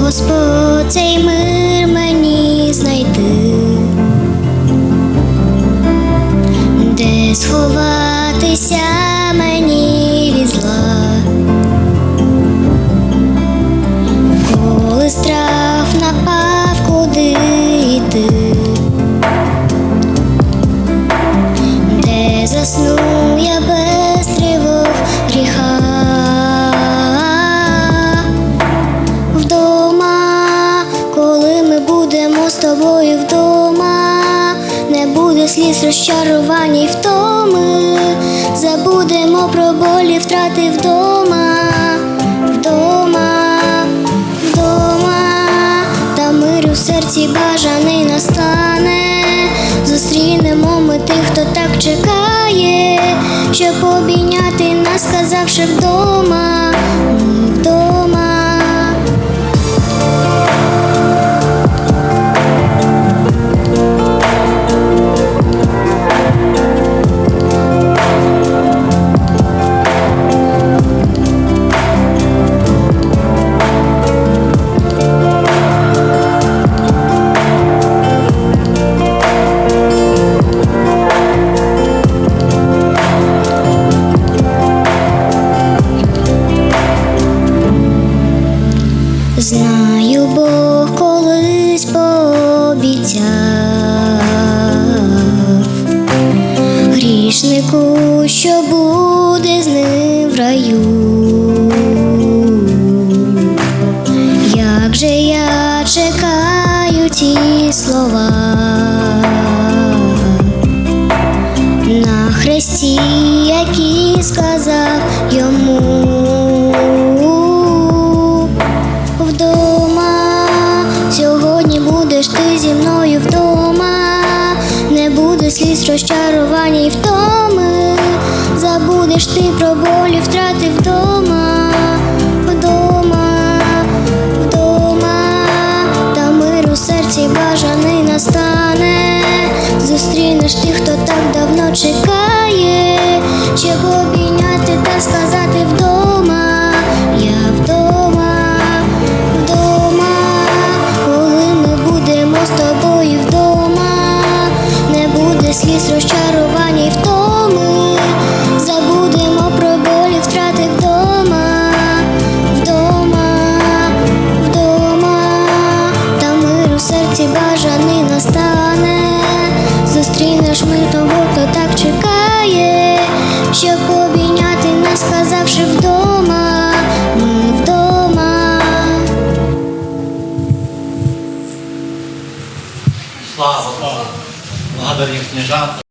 Господь цей мир мені знайти, де сховатися. Вдома, сліз розчарувань і втоми, забудемо про болі втрати вдома, вдома, вдома, та мир у серці бажаний настане. Зустрінемо ми тих, хто так чекає, щоб обійняти нас, сказавши вдома, Знаю, Бог колись пообіцяв грішнику, що буде з ним в раю. Як же я чекаю ті слова на хресті, які сказав буде сліз розчарувань і втоми, забудеш ти про болі втрати вдома, вдома, вдома, та мир у серці бажаний настане. Зустрінеш тих, хто так давно чекає, щоб обійняти та сказати сліз розчарувань і втоми, забудемо про болі втрати вдома, вдома, вдома, та мир у серці бажаний настане. Зустрінеш ми того, хто так чекає, щоб обійняти нас, сказавши вдома, ми вдома. Слава Богу. Благодарим княжат.